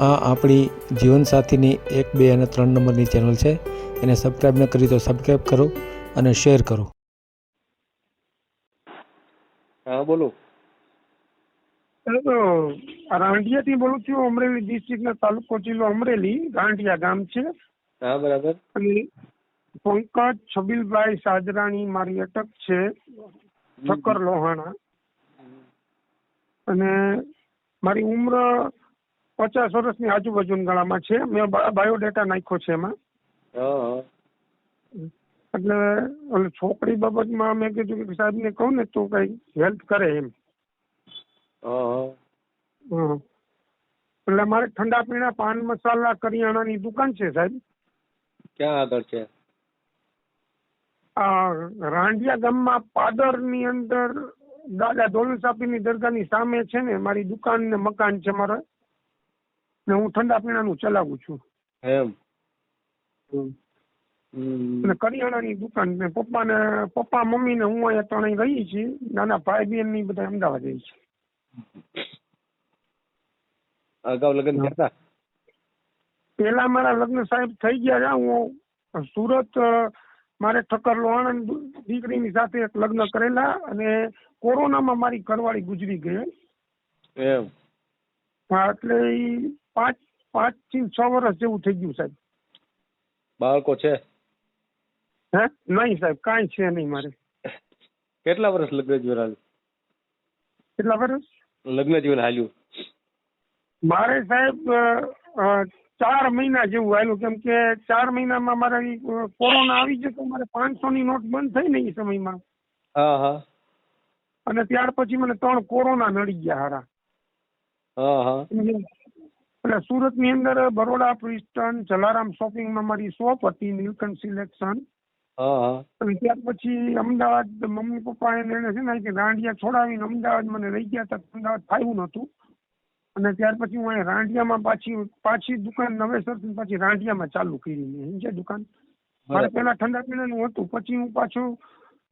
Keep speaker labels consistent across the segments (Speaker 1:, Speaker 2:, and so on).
Speaker 1: આ આપણી જીવનસાથીની એક બે અને ત્રણ નંબરની ચેનલ છે. એને સબસ્ક્રાઈબ ન કરી તો સબસ્ક્રાઈબ કરો અને શેર કરો.
Speaker 2: હા બોલો.
Speaker 3: હેલો રાંઢિયાથી બોલું છું. અમરેલી ડિસ્ટ્રિક્ટના તાલુકો જિલ્લો અમરેલી રાંઢિયા ગામ છે.
Speaker 2: હા બરાબર.
Speaker 3: અને પંકજ છબીલભાઈ સાજરાણી મારી અટક છે. ઠક્કર લોહાણા. અને મારી ઉંમર પચાસ વર્ષની આજુબાજુ ગાળામાં છે. મેં બાયોડેટા નાખ્યો છે એમાં. એટલે ઓલી છોકરી બાબતમાં મેં કીધું કે સાહેબને કહું ને તો કઈ હેલ્પ કરે એમ. એટલે મારે ઠંડા પીણા પાન મસાલા કરિયાણાની દુકાન છે સાહેબ.
Speaker 2: ક્યાં આગળ છે?
Speaker 3: આ રાંઢિયા ગામમાં પાદરની અંદર દાદા દોલન સાપીની દરગાહની સામે છે ને મારી દુકાન ને મકાન છે મારે. ને હું ઠંડા પીણાનું ચલાવું છું.
Speaker 2: એમ.
Speaker 3: અને કરિયાણાની દુકાન ને પપ્પા ને પપ્પા મમ્મી ને હું અહીંયા ત્રણેય રહી છીએ. નાના ભાઈ બહેનની બધા અમદાવાદ રહી છે.
Speaker 2: અગાઉ લગ્ન કરતા?
Speaker 3: પેલા મારા લગ્ન સાહેબ થઈ ગયા છે. હું સુરત મારે ઠક્કર લોહાણા દીકરીની સાથે લગ્ન કરેલા અને કોરોનામાં મારી ઘરવાળી ગુજરી ગઈ.
Speaker 2: એમ.
Speaker 3: હા, એટલે પાંચ પાંચથી છ વર્ષ જેવું થઈ ગયું સાહેબ.
Speaker 2: બાળકો છે?
Speaker 3: હે? નહીં સાહેબ કાંઈ છે નહીં મારે.
Speaker 2: કેટલા વર્ષ લગ્ન જીવન હાલ્યું
Speaker 3: કેટલા વર્ષ
Speaker 2: લગ્ન જીવન હાલ્યું
Speaker 3: મારે સાહેબ ચાર મહિના જેવું હાલ્યું કેમ કે ચાર મહિનામાં મારે કોરોના આવી જશે તો મારે પાંચસો ની નોટ બંધ થઈ ને એ સમયમાં.
Speaker 2: હા હા.
Speaker 3: અને ત્યાર પછી મને ત્રણ કોરોના નડી ગયા હારા. એટલે સુરતની અંદર બરોડા પ્રિસ્ટન જલારામ શોપિંગમાં મારી શોપ હતી નીલકંઠ સિલેક્શન. અને ત્યાર પછી અમદાવાદ મમ્મી પપ્પા એને છે ને કે રાંડિયા છોડાવીને અમદાવાદ મને લઈ ગયા હતા અમદાવાદ ફાવ્યું નહોતું. અને ત્યાર પછી હું અહીંયા રાંડિયામાં પાછી પાછી દુકાન નવેસરથી પાછી રાંડિયામાં ચાલુ કરી મેં. દુકાન? મારે
Speaker 2: પેલા
Speaker 3: ઠંડા ઠંડા પીણાનું હતું. પછી હું પાછું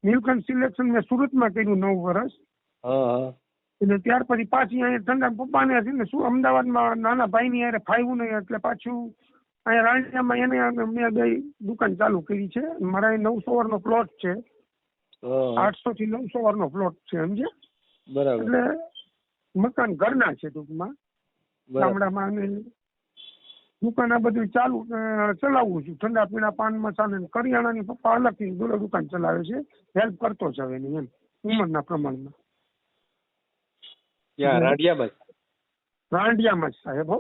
Speaker 3: નીલકંઠ સિલેક્શન મેં સુરતમાં કર્યું નવ વર્ષ એટલે ત્યાર પછી પાછી અહીંયા ઠંડા પપ્પાને છે ને શું અમદાવાદમાં નાના ભાઈની હારે ફાવ્યું નહીં એટલે પાછું અહીંયા રાણીયામાં એને મેં બે દુકાન ચાલુ કરી છે. મારા નવસો વારનો પ્લોટ છે. આઠસો થી નવસો વારનો પ્લોટ છે સમજે
Speaker 2: બરાબર.
Speaker 3: એટલે મકાન ઘરના છે ટૂંકમાં. ગામડામાં અને દુકાન આ બધું ચાલુ ચલાવું છું. ઠંડા પીણા પાન મસાલા ને કરિયાણાની પપ્પા અલગથી દુકાન ચલાવે છે. હેલ્પ કરતો જ હવે એમ ઉંમરના પ્રમાણમાં.
Speaker 2: ક્યાં રાંડિયામાં?
Speaker 3: રાંડિયામાં જ સાહેબ હો.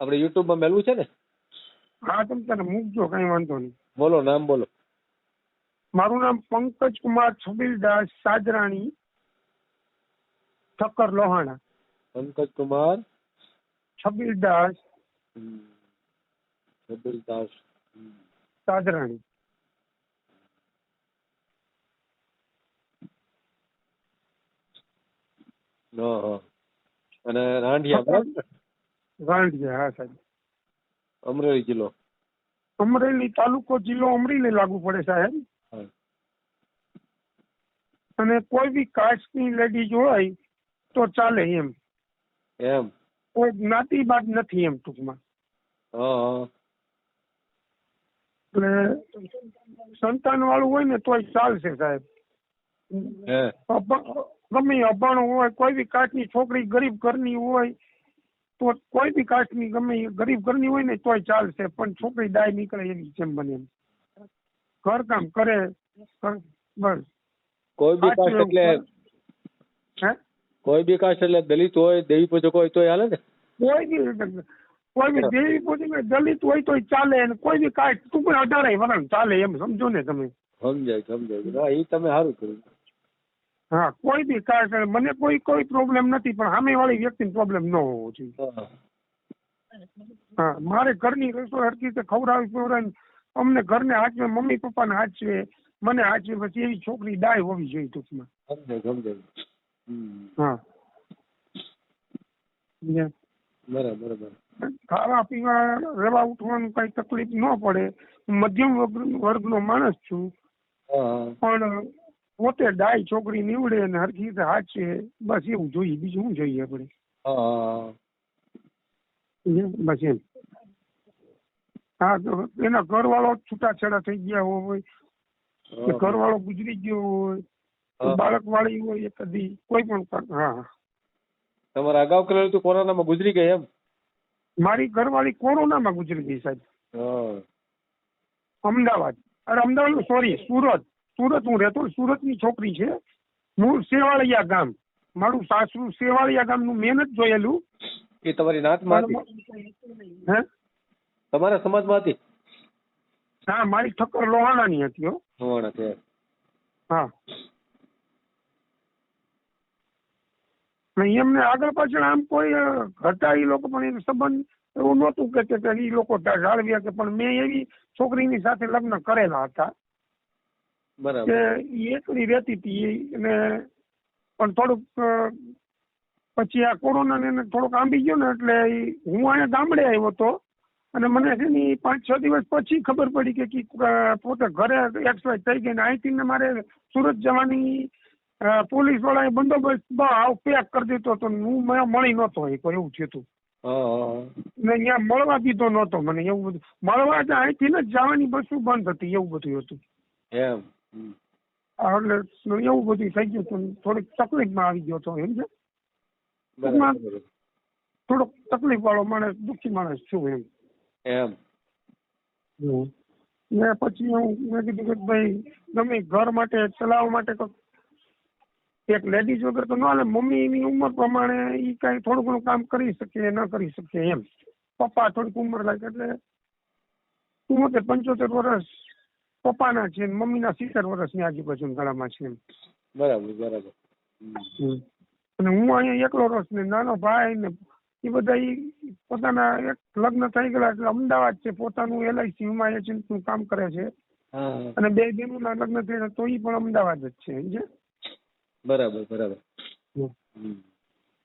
Speaker 2: આપણે યુટ્યુબમાં મેળવું છે ને?
Speaker 3: હા તમે તને મૂકજો કઈ વાંધો નહીં.
Speaker 2: બોલો નામ બોલો.
Speaker 3: મારું નામ પંકજ કુમાર છબીલદાસ સાજરાણી ઠક્કર લોહાણા.
Speaker 2: પંકજ કુમાર?
Speaker 3: છબીલદાસ.
Speaker 2: છબીલદાસ
Speaker 3: સાજરાણી
Speaker 2: હા હા અને રાંઢિયા બરાબર?
Speaker 3: રાંડિયા હા સાહેબ.
Speaker 2: અમરેલી જિલ્લો.
Speaker 3: અમરેલી તાલુકો જિલ્લો અમરેલી લાગુ પડે સાહેબ. અને કોઈ બી કાસ્ટની લેડીઝ હોય તો ચાલે એમ.
Speaker 2: એમ?
Speaker 3: કોઈ જ્ઞાતિ બાદ નથી એમ ટૂંકમાં. એટલે સંતાન વાળું હોય ને તોય ચાલશે સાહેબ. ગમે અભણ હોય કોઈ બી કાસ્ટની છોકરી ગરીબ ઘરની હોય તો કોઈ બી કાસ્ટની ગમે ગરીબ ઘરની હોય ને તોય ચાલશે પણ છોકરી દાય નીકળે એવી જેમ બને ઘર કામ કરે બસ.
Speaker 2: કોઈ બી કાસ્ટ એટલે
Speaker 3: હે?
Speaker 2: કોઈ બી કાસ્ટ એટલે દલિત હોય દેવી પૂજક હોય તોય હાલે ને?
Speaker 3: કોઈ બી કોઈ બી દેવી પૂજક દલિત હોય તોય ચાલે અને કોઈ બી કાસ્ટ તું પણ અઢારે વરણ ચાલે એમ સમજો ને તમે.
Speaker 2: સમજાય સમજાય. હા એ તમે સારું કર્યું.
Speaker 3: હા કોઈ બી કારણ મને કોઈ કોઈ પ્રોબ્લેમ નથી પણ સામે વાળી વ્યક્તિને પ્રોબ્લેમ ન હોવો જોઈએ.
Speaker 2: હા.
Speaker 3: હા મારે ઘરની રસોઈ હરકી રીતે ખવડાવી પીવડાવી અમને ઘરને હાચવે મમ્મી પપ્પાને હાચવે મને હાચવે પછી એવી છોકરી દાય હોવી જોઈએ ટૂંકમાં. હા.
Speaker 2: બરાબર બરાબર.
Speaker 3: ખાવા પીવા રહેવા ઉઠવાનું કઈ તકલીફ ન પડે. મધ્યમ વર્ગ- વર્ગનો માણસ છું. પણ પોતે ડાય છોકરી નીવડે ને હરખી રીતે હાચવે બસ એવું જોઈએ બીજું શું જોઈએ આપણે? બસ એમ. હા તો એના ઘરવાળો છૂટાછેડા થઈ ગયા હોય. ઘરવાળો ગુજરી ગયો હોય બાળક વાળી હોય કદી કોઈ પણ હા હા.
Speaker 2: તમારે અગાઉ કરેલું તો કોરોનામાં ગુજરી ગઈ એમ?
Speaker 3: મારી ઘરવાળી કોરોનામાં ગુજરી ગઈ સાહેબ. અમદાવાદ. અરે અમદાવાદ સોરી સુરત. સુરત હું રહેતો સુરતની છોકરી છે. મૂળ સેવાળિયા ગામ. મારું સાસરું સેવાળિયા ગામનું મેં જ જોયેલું.
Speaker 2: એ તમારી નાતમાં હતી
Speaker 3: હે?
Speaker 2: તમારા સમાજમાં હતી
Speaker 3: હા મારી ઠક્કર લોહાણાની હતી હો.
Speaker 2: હોવાના છે.
Speaker 3: હા. એમને આગળ પાછળ આમ કોઈ હતા એ લોકો પણ એનો સંબંધ એવું નહોતું કે કે એ લોકો જાળવ્યા કે પણ મેં એવી છોકરીની સાથે લગ્ન કરેલા હતા.
Speaker 2: બરાબર.
Speaker 3: ઈ એકલી રહેતી હતી અને પણ થોડુંક પછી આ કોરોના ને એને થોડુંક આંબી ગયો ને એટલે હું અહીંયા ગામડે આવ્યો હતો અને મને છે ને પાંચ છ દિવસ પછી ખબર પડી કે પોતે ઘરે એક્સપાયર થઈ ગઈ ને અહીંથી ને મારે સુરત જવાની પોલીસ વાળાએ બંદોબસ્ત આવ પેક કરી દીધો હતો હું મેં મળી નહોતો એ એવું થયું હતું. ને અહીંયા મળવા દીધો નહોતો મને એવું બધું. મળવા અહીંથી ને જવાની બસ બંધ હતી એવું બધું હતું.
Speaker 2: એમ.
Speaker 3: એટલે એવું બધું થઈ ગયું હતું થોડીક તકલીફમાં આવી ગયો હતો એમ છે. થોડોક તકલીફ વાળો માણસ દુઃખી માણસ છું એમ.
Speaker 2: એમ.
Speaker 3: ને પછી હું મેં કીધું કે ભાઈ ગમે ઘર માટે ચલાવવા માટે તો એક લેડીઝ વગર તો ન હાલે મમ્મીની ઉંમર પ્રમાણે ઈ કાંઈ થોડું ઘણું કામ કરી શકે ન કરી શકે એમ. પપ્પા થોડીક ઉંમર લાગે એટલે ઉંમર પંચોતેર વર્ષ પપ્પાના છે ને મમ્મીના સિત્તેર વર્ષની આજુબાજુ ગાળામાં છે
Speaker 2: બરાબર બરાબર.
Speaker 3: અને હું અહીંયા એકલો રસ ને નાનો ભાઈ ને એ બધા એ પોતાના એક લગ્ન થઈ ગયેલા એટલે અમદાવાદ છે પોતાનું એલઆઈસી વીમા એજન્ટનું કામ કરે છે. અને બે બહેનોના લગ્ન થયેલા તો એ પણ અમદાવાદ જ છે સમજે?
Speaker 2: બરાબર બરાબર.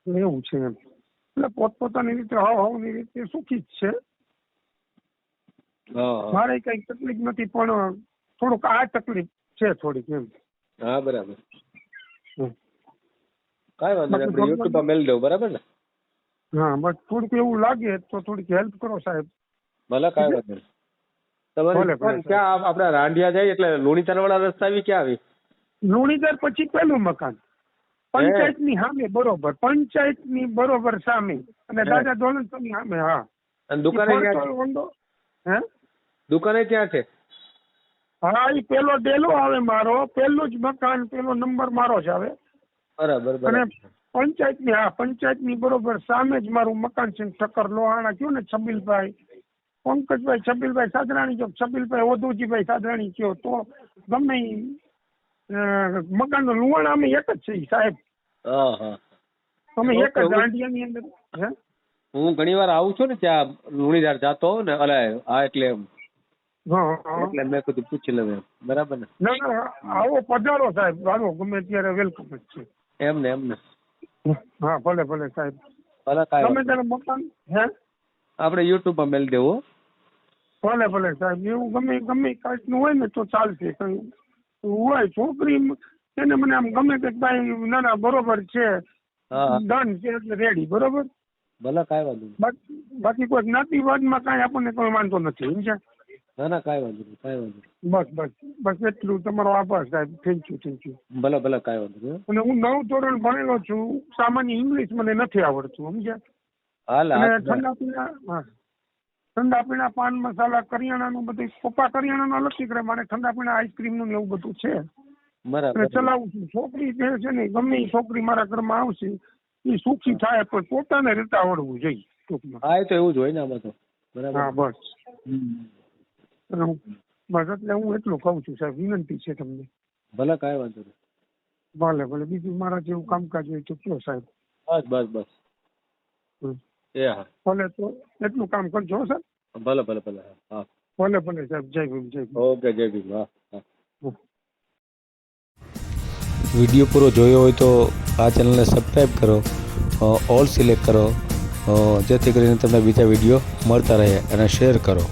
Speaker 3: એવું છે એમ એટલે પોતપોતાની રીતે હવ હવની રીતે સુખી જ છે. મારે કઈ તકલીફ નથી પણ થોડુંક આ તકલીફ છે થોડીક એમ.
Speaker 2: હા બરાબર. કાંઈ વાંધો નહીં આપણે યુટ્યુબમાં મેળ દઉં બરાબર ને?
Speaker 3: હા બસ થોડુંક એવું લાગે તો થોડીક હેલ્પ કરો સાહેબ.
Speaker 2: ભલે કાંઈ વાંધો નહીં. તમારી ક્યાં આપણે રાંડિયા જાય એટલે લુણીતર વાળા રસ્તા આવી ક્યાં આવી?
Speaker 3: લુણીધર પછી પેલું મકાન. પંચાયતની સામે બરોબર. પંચાયતની બરોબર સામે. અને દાદા ધોલન સામે હા.
Speaker 2: અને દુકાને દુકાને ક્યાં છે?
Speaker 3: હા એ પેલો ડેલો આવે મારો પેલું જ મકાન પેલો નંબર મારો જ આવે.
Speaker 2: બરાબર
Speaker 3: અને પંચાયતની હા પંચાયતની બરોબર સામે જ મારું મકાન છે ઠક્કર લોહાણા કયો ને છબીલભાઈ પંકજભાઈ છબીલભાઈ સાદરાણી જો છબીલભાઈ ઓધુજીભાઈ સાદરાણી કયો તો ગમે મકાનનું લુવાણ અમે એક જ છે સાહેબ.
Speaker 2: હા હા.
Speaker 3: અમે એક જ
Speaker 2: ઓકે,
Speaker 3: ની અંદર હે?
Speaker 2: ઘણી વાર આવું છું ને ત્યાં લુણીધાર જાતો ને અલે હા એટલે એટલે મેં કીધું પૂછી લઉં એમ. બરાબર ને?
Speaker 3: ના ના આવો પધારો સાહેબ. આવો ગમે ત્યારે વેલકમ જ છે.
Speaker 2: એમ ને એમ ને.
Speaker 3: હા ભલે ભલે સાહેબ.
Speaker 2: ભલે કાંઈ વાંધો
Speaker 3: ત્યારે મકાન હે?
Speaker 2: આપણે યુટ્યુબમાં માં મેલ દેવો.
Speaker 3: ભલે ભલે સાહેબ. એવું ગમે ગમે કાંઈકનું હોય ને તો ચાલશે. હોય છોકરી એને મને આમ ગમે કે ભાઈ ના ના બરોબર છે. ડન છે એટલે રેડી બરોબર?
Speaker 2: ભલે કાંઈ વાંધો
Speaker 3: બાકી બાકી કોઈ જ્ઞાતિવાદમાં કાંઈ આપણને કોઈ વાંધો નથી સમજ્યા?
Speaker 2: ના ના કાંઈ વાંધો નહીં કાંઈ વાંધો નહીં.
Speaker 3: બસ બસ બસ એટલું. તમારો આભાર સાહેબ. થેન્ક યુ થેન્ક યુ
Speaker 2: ભલે ભલે કાંઈ વાંધો નહીં
Speaker 3: અને હું નવ ધોરણ ભણેલો છું. સામાન્ય ઇંગ્લિશ મને નથી આવડતું સમજ્યા?
Speaker 2: હાલ
Speaker 3: ઠંડા પીણા હા. ઠંડા પીણા પાન મસાલા કરિયાણાનું બધું પપ્પા કરિયાણાનું લખી કરે મારે ઠંડા પીણા આઈસ્ક્રીમનું એવું બધું છે.
Speaker 2: બરાબર.
Speaker 3: ચલાવું છું. છોકરી જે છે ને ગમે એ છોકરી મારા ઘરમાં આવશે એ સુખી થાય પણ પોતાને રીતે આવડવું જોઈએ ટૂંકમાં.
Speaker 2: હા એ તો એવું જ હોય ને આમાં તો. બરાબર.
Speaker 3: હું- બસ. એટલે હું એટલું કહું છું સાહેબ વિનંતી છે તમને.
Speaker 2: ભલે કાંઈ વાંધો નહીં.
Speaker 3: ભલે ભલે. બીજું મારા જેવું કામકાજ હોય તો કયો સાહેબ.
Speaker 2: બસ બસ બસ. એ હા.
Speaker 3: ભલે તો એટલું કામ કરજો હો સાહેબ.
Speaker 2: ભલે ભલે ભલે હા
Speaker 3: ભલે ભલે સાહેબ. જય ભીમ જય ભીમ.
Speaker 2: ઓકે જય ભીમ હા હા.
Speaker 1: વીડિયો પૂરો જોયો હોય તો આ ચેનલને સબસ્ક્રાઈબ કરો ઓલ સિલેક્ટ કરો જેથી કરીને તમને બીજા વીડિયો મળતા રહે અને શેર કરો.